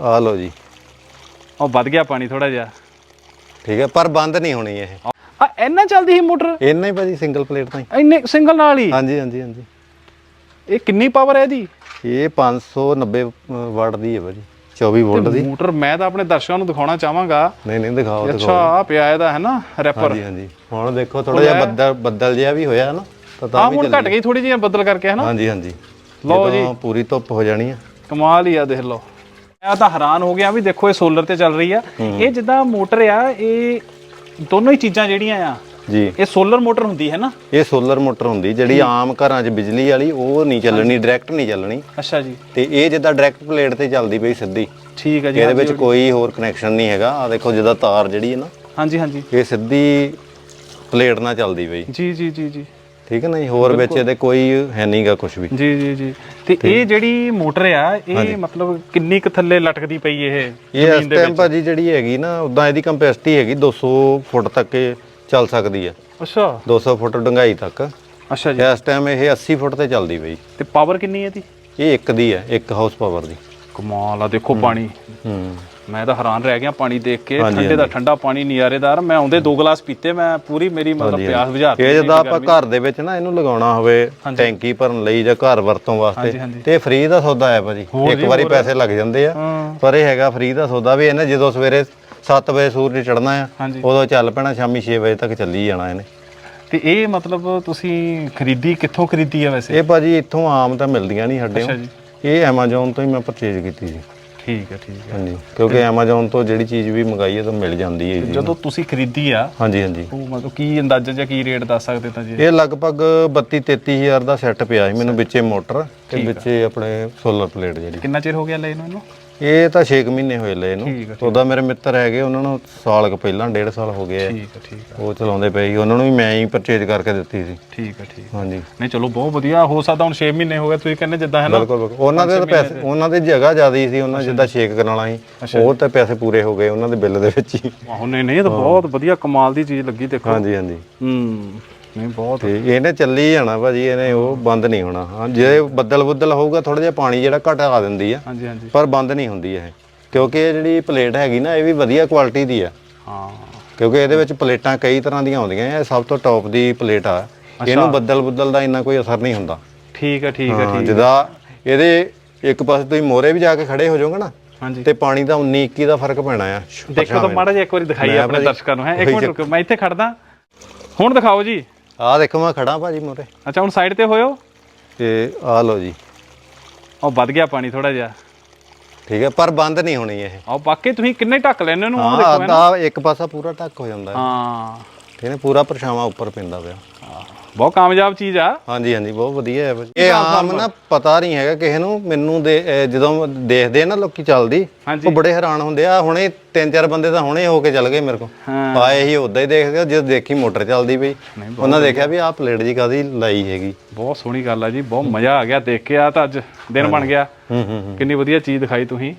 ਆ ਲਓ ਜੀ। ਉਹ ਵੱਧ ਗਿਆ ਪਾਣੀ ਥੋੜਾ ਜਿਹਾ। ਠੀਕ ਹੈ ਪਰ ਬੰਦ ਨਹੀਂ ਹੋਣੀ ਇਹ। ਆ ਇੰਨਾ ਚੱਲਦੀ ਸੀ ਮੋਟਰ? ਇੰਨਾ ਹੀ ਭਾਜੀ ਸਿੰਗਲ ਪਲੇਟ ਤਾਂ ਹੀ। ਇੰਨੇ ਸਿੰਗਲ ਨਾਲ ਹੀ? ਹਾਂਜੀ ਹਾਂਜੀ ਹਾਂਜੀ। ਇਹ ਕਿੰਨੀ ਪਾਵਰ ਹੈ ਇਹਦੀ? ਇਹ 590 ਵਾਟ ਦੀ ਹੈ ਭਾਜੀ 24 ਵੋਲਟ ਦੀ। ਮੋਟਰ ਮੈਂ ਤਾਂ ਆਪਣੇ ਦਰਸ਼ਕਾਂ ਨੂੰ ਦਿਖਾਉਣਾ ਚਾਹਾਂਗਾ। ਨਹੀਂ ਨਹੀਂ ਦਿਖਾਓ ਅੱਛਾ ਦਿਖਾਓ। ਆ ਪਿਆ ਇਹਦਾ ਹੈ ਨਾ ਰੈਪਰ ਹਾਂਜੀ ਹਾਂਜੀ। ਹੁਣ ਦੇਖੋ ਥੋੜਾ ਜਿਹਾ ਬੱਦਲ ਬੱਦਲ ਜਿਹਾ ਵੀ ਹੋਇਆ ਨਾ ਤਾਂ ਤਾਂ ਵੀ ਹੁਣ ਘਟ ਗਈ ਥੋੜੀ ਜਿਹੀ ਬੱਦਲ ਕਰਕੇ ਹੈ ਨਾ? ਹਾਂਜੀ ਹਾਂਜੀ। ਲਓ ਜਦੋਂ ਪੂਰੀ ਧੁੱਪ ਹੋ ਜਾਣੀ ਆ ਕਮਾਲ ਹੀ ਆ ਦੇਖ ਲਓ। ਮੈਂ ਤਾਂ ਹੈਰਾਨ ਹੋ ਗਿਆ ਵੀ ਦੇਖੋ ਇਹ ਸੋਲਰ ਤੇ ਚੱਲ ਰਹੀ ਆ। ਇਹ ਜਿੱਦਾਂ ਮੋਟਰ ਆ ਇਹ ਦੋਨੋਂ ਹੀ ਚੀਜ਼ਾਂ ਜਿਹੜੀਆਂ ਆ ਜੀ। ਇਹ ਸੋਲਰ ਮੋਟਰ ਹੁੰਦੀ ਹੈ ਨਾ? ਇਹ ਸੋਲਰ ਮੋਟਰ ਹੁੰਦੀ ਜਿਹੜੀ ਆਮ ਘਰਾਂ 'ਚ ਬਿਜਲੀ ਵਾਲੀ ਉਹ ਨਹੀਂ ਚੱਲਣੀ ਡਾਇਰੈਕਟ ਨਹੀਂ ਚੱਲਣੀ। ਅੱਛਾ ਜੀ। ਤੇ ਇਹ ਜਿੱਦਾਂ ਡਾਇਰੈਕਟ ਪਲੇਟ ਤੇ ਚੱਲਦੀ ਪਈ ਸਿੱਧੀ। ਠੀਕ ਹੈ ਜੀ ਇਹਦੇ ਵਿੱਚ ਕੋਈ ਹੋਰ ਕਨੈਕਸ਼ਨ ਨਹੀਂ ਹੈਗਾ। ਆ ਦੇਖੋ ਜਿੱਦਾਂ ਤਾਰ ਜਿਹੜੀ ਹੈ ਨਾ ਹਾਂਜੀ ਹਾਂਜੀ। ਇਹ ਸਿੱਧੀ ਪਲੇਟ ਨਾਲ ਚੱਲਦੀ ਪਈ। ਜੀ ਜੀ ਜੀ ਜੀ। ਠੀਕ ਹੈ ਨਾ ਜੀ? ਹੋਰ ਵਿੱਚ ਇਹਦੇ ਕੋਈ ਹੈ ਨਹੀਂਗਾ ਕੁਝ ਵੀ। ਜੀ ਜੀ ਜੀ। ਤੇ ਇਹ ਜਿਹੜੀ ਮੋਟਰ ਆ ਇਹ ਮਤਲਬ ਕਿੰਨੀ ਕੁ ਥੱਲੇ ਲਟਕਦੀ ਪਈ ਇਹ ਇਹ ਇਸ ਟਾਈਮ ਭਾਜੀ ਜਿਹੜੀ ਹੈਗੀ ਨਾ ਉਦਾਂ ਇਹਦੀ ਕੰਪੈਸਿਟੀ ਹੈਗੀ 200 ਫੁੱਟ ਤੱਕ ਚੱਲ ਸਕਦੀ ਹੈ ਅੱਛਾ। 200 ਫੁੱਟ ਡੂੰਘਾਈ ਤੱਕ। ਅੱਛਾ ਜੀ। ਇਸ ਟਾਈਮ ਇਹ 80 ਫੁੱਟ ਤੇ ਚੱਲਦੀ ਪਈ। ਤੇ ਪਾਵਰ ਕਿੰਨੀ ਹੈ ਇਹਦੀ? ਇਹ ਇੱਕ ਦੀ ਹੈ ਇੱਕ ਹਾਊਸ ਪਾਵਰ ਦੀ। ਕਮਾਲ ਆ ਦੇਖੋ ਪਾਣੀ। ਹੂੰ। ਮੈਂ ਤਾਂ ਹੈਰਾਨ ਰਹਿ ਗਿਆ ਪਾਣੀ ਦੇਖ ਕੇ ਠੰਡੇ ਦਾ ਠੰਡਾ ਪਾਣੀ ਨਜ਼ਾਰੇਦਾਰ ਮੈਂ ਆਉਂਦੇ ਦੋ ਗਲਾਸ ਪੀਤੇ ਮੈਂ ਪੂਰੀ ਮੇਰੀ ਮਤਲਬ ਪਿਆਸ ਬੁਝਾਤੀ ਇਹ ਜਦੋਂ ਆਪਾਂ ਘਰ ਦੇ ਵਿੱਚ ਨਾ ਇਹਨੂੰ ਲਗਾਉਣਾ ਹੋਵੇ ਟੈਂਕੀ ਭਰਨ ਲਈ ਜਾਂ ਘਰ ਵਰਤੋਂ ਵਾਸਤੇ। ਤੇ ਫ੍ਰੀ ਦਾ ਸੌਦਾ ਹੈ ਭਾਜੀ। ਇੱਕ ਵਾਰੀ ਪੈਸੇ ਲੱਗ ਜਾਂਦੇ ਆ। ਪਰ ਇਹ ਹੈਗਾ ਫ੍ਰੀ ਦਾ ਸੌਦਾ ਵੀ ਇਹਨੇ ਜਦੋਂ ਸਵੇਰੇ 7 ਵਜੇ ਸੂਰਜ ਚੜਨਾ ਆ ਉਦੋਂ ਚੱਲ ਪੈਣਾ ਸ਼ਾਮੀ 6 ਵਜੇ ਤੱਕ ਚੱਲੀ ਜਾਣਾ ਇਹਨੇ। ਤੇ ਇਹ ਮਤਲਬ ਤੁਸੀਂ ਖਰੀਦੀ ਕਿੱਥੋਂ ਖਰੀਦੀ ਆ ਵੈਸੇ? ਇਹ ਭਾਜੀ ਇੱਥੋਂ ਆਮ ਤਾਂ ਮਿਲਦੀਆਂ ਨਹੀਂ ਸਾਡੇ ਇਹ Amazon ਤੋਂ ਹੀ ਮੈਂ ਪਰਚੇਜ ਕੀਤੀ ਜੀ। ਠੀਕ ਹੈ ਠੀਕ ਹੈ। ਹਾਂਜੀ ਕਿਉਂਕਿ Amazon ਤੋਂ ਜਿਹੜੀ ਚੀਜ਼ ਵੀ ਮੰਗਾਈ ਹੈ ਤਾਂ ਮਿਲ ਜਾਂਦੀ ਹੈ ਜੀ। ਜਦੋਂ ਤੁਸੀਂ ਖਰੀਦੀ ਆ ਹਾਂਜੀ ਹਾਂਜੀ। ਉਹ ਮਤਲਬ ਕੀ ਅੰਦਾਜ਼ਾ ਜਾਂ ਕੀ ਰੇਟ ਦੱਸ ਸਕਦੇ ਤਾਂ ਜੀ? ਇਹ ਲਗਭਗ 32 33000 ਦਾ ਸੈੱਟ ਪਿਆ ਸੀ ਮੈਨੂੰ ਵਿੱਚੇ ਮੋਟਰ ਤੇ ਵਿੱਚੇ ਆਪਣੇ ਸੋਲਰ ਪਲੇਟ ਜਿਹੜੀ। ਕਿੰਨਾ ਚਿਰ ਹੋ ਗਿਆ ਲੈ ਇਹਨੂੰ ਇਹਨੂੰ? ਇਹ ਤਾਂ 6 ਮਹੀਨੇ ਹੋਏ ਇਹਨੂੰ। ਠੀਕ ਉਹਦਾ ਮੇਰੇ ਮਿੱਤਰ ਹੈਗੇ ਉਹਨਾਂ ਨੂੰ ਸਾਲ ਕੁ ਪਹਿਲਾਂ ਡੇਢ ਸਾਲ ਹੋ ਗਏ ਆ। ਠੀਕ ਹੈ ਠੀਕ ਹੈ ਉਹ ਚਲਾਉਂਦੇ ਪਏ ਸੀ। ਉਹਨਾਂ ਨੂੰ ਵੀ ਮੈਂ ਹੀ ਪਰਚੇਜ ਕਰਕੇ ਦਿੱਤੀ ਸੀ। ਠੀਕ ਹੈ ਠੀਕ ਹਾਂਜੀ। ਨਹੀਂ ਚਲੋ ਬਹੁਤ ਵਧੀਆ। ਹੋ ਸਕਦਾ ਹੁਣ 6 ਮਹੀਨੇ ਹੋ ਗਏ ਤੁਸੀਂ ਕਹਿੰਦੇ ਜਿੱਦਾਂ ਹੈ ਨਾ ਬਿਲਕੁਲ ਬਿਲਕੁਲ। ਉਹਨਾਂ ਦੇ ਤਾਂ ਪੈਸੇ ਉਹਨਾਂ ਦੀ ਜਗ੍ਹਾ ਜ਼ਿਆਦਾ ਸੀ। ਉਹਨਾਂ ਜਿੱਦਾਂ ਕਰਨ ਵਾਲਾ ਸੀ। ਉਹ ਤਾਂ ਪੈਸੇ ਪੂਰੇ ਹੋ ਗਏ ਉਹਨਾਂ ਦੇ ਬਿੱਲ ਦੇ ਵਿੱਚ ਹੀ। ਆਹੋ ਨਹੀਂ ਨਹੀਂ ਇਹ ਤਾਂ ਬਹੁਤ ਵਧੀਆ ਕਮਾਲ ਦੀ ਚੀਜ਼ ਲੱਗੀ ਦੇਖੋ। ਹਾਂਜੀ ਹਾਂਜੀ। ਹੂੰ। ਨਹੀਂ ਬਹੁਤ ਤੇ ਇਹਨੇ ਚੱਲੀ ਜਾਣਾ ਭਾਜੀ ਇਹਨੇ ਉਹ ਬੰਦ ਨਹੀਂ ਹੋਣਾ। ਹਾਂ ਜੇ ਬੱਦਲ ਬੁੱਦਲ ਹੋਊਗਾ ਥੋੜਾ ਜਿਹਾ ਪਾਣੀ ਜਿਹੜਾ ਘਟਾ ਦਿੰਦੀ ਆ ਹਾਂਜੀ ਹਾਂਜੀ। ਪਰ ਬੰਦ ਨਹੀਂ ਹੁੰਦੀ ਇਹ। ਕਿਉਂਕਿ ਇਹ ਜਿਹੜੀ ਪਲੇਟ ਹੈਗੀ ਨਾ ਇਹ ਵੀ ਵਧੀਆ ਕੁਆਲਿਟੀ ਦੀ ਆ। ਹਾਂ। ਕਿਉਂਕਿ ਇਹਦੇ ਵਿੱਚ ਪਲੇਟਾਂ ਕਈ ਤਰ੍ਹਾਂ ਦੀਆਂ ਆਉਂਦੀਆਂ ਇਹ ਸਭ ਤੋਂ ਟੌਪ ਦੀ ਪਲੇਟ ਆ। ਇਹਨੂੰ ਬੱਦਲ ਬੁੱਦਲ ਦਾ ਇੰਨਾ ਕੋਈ ਅਸਰ ਨਹੀਂ ਹੁੰਦਾ। ਠੀਕ ਹੈ ਠੀਕ ਹੈ ਹਾਂ, ਜਿੱਦਾਂ ਇਹਦੇ ਇੱਕ ਪਾਸੇ ਤੁਸੀਂ ਮੋਰੇ ਵੀ ਜਾ ਕੇ ਖੜੇ ਹੋ ਜਾਓਗੇ ਨਾ ਹਾਂਜੀ। ਤੇ ਪਾਣੀ ਦਾ 19 21 ਦਾ ਫ਼ਰਕ ਪੈਣਾ ਆ। ਦੇਖੋ ਤਾਂ ਮਾੜਾ ਜਿਹਾ ਇੱਕ ਵਾਰੀ ਦਿਖਾਈਏ ਮੈਂ ਆਪਣੇ ਭਾਜੀ- ਦਰਸ਼ਕਾਂ ਨੂੰ ਹੈ? ਇੱਕ ਮਿੰਟ ਰੁਕੋ ਮੈਂ ਇੱਥੇ ਖੜਦਾ। ਹੁਣ ਦਿਖਾਓ ਜੀ। ਆਹ ਦੇਖੋ ਮੈਂ ਖੜਾ ਭਾਜੀ ਮੋਰੇ ਅੱਛਾ ਹੁਣ ਸਾਈਡ ਤੇ ਹੋਇਓ। ਤੇ ਆਹ ਲਓ ਜੀ। ਉਹ ਵੱਧ ਗਿਆ ਪਾਣੀ ਥੋੜਾ ਜਿਹਾ। ਠੀਕ ਹੈ ਪਰ ਬੰਦ ਨਹੀਂ ਹੋਣੀ ਇਹ। ਆਹ ਬਾਕੀ ਤੁਸੀਂ ਕਿੰਨੇ ਢੱਕ ਲੈਣੇ ਨੂੰ ਉਹ ਦੇਖੋ ਹੈ ਨਾ। ਇੱਕ ਪਾਸਾ ਪੂਰਾ ਢੱਕ ਹੋ ਜਾਂਦਾ ਹੈ। ਹਾਂ। ਇਹਨੇ ਪੂਰਾ ਪਰਛਾਵਾਂ ਉੱਪਰ ਪੈਂਦਾ ਪਿਆ। ਬਹੁਤ ਕਾਮਯਾਬ ਚੀਜ਼ ਆ। ਹਾਂਜੀ ਹਾਂਜੀ ਬਹੁਤ ਵਧੀਆ ਹੈ ਭਾਜੀ। ਇਹ ਆਮ ਨਾ ਪਤਾ ਨਹੀਂ ਹੈਗਾ ਕਿਸੇ ਨੂੰ ਮੈਨੂੰ ਦੇ ਅਹ ਜਦੋਂ ਦੇਖਦੇ ਆ ਨਾ ਲੋਕੀ ਚੱਲਦੀ ਹਾਂਜੀ। ਉਹ ਬੜੇ ਹੈਰਾਨ ਹੁੰਦੇ ਆ ਹੁਣੇ ਤਿੰਨ ਚਾਰ ਬੰਦੇ ਤਾਂ ਹੁਣੇ ਹੋ ਕੇ ਚੱਲ ਗਏ ਮੇਰੇ ਕੋਲ। ਹਾਂ। ਆਏ ਹੀ ਉਦਾਂ ਹੀ ਦੇਖ ਗਏ ਜਦੋਂ ਦੇਖੀ ਮੋਟਰ ਚੱਲਦੀ ਪਈ। ਉਹਨਾਂ ਦੇਖਿਆ ਵੀ ਆਹ ਪਲੇਟ ਜੀ ਕਾਦੀ ਲਾਈ ਹੈਗੀ। ਬਹੁਤ ਸੋਹਣੀ ਗੱਲ ਆ ਜੀ ਬਹੁਤ ਮਜ਼ਾ ਆ ਗਿਆ ਦੇਖ ਕੇ ਆ ਤਾਂ ਅੱਜ ਦਿਨ ਬਣ ਗਿਆ। ਹੂੰ ਹੂੰ। ਕਿੰਨੀ ਵਧੀਆ ਚੀਜ਼ ਦਿਖਾਈ ਤੁਸੀਂ।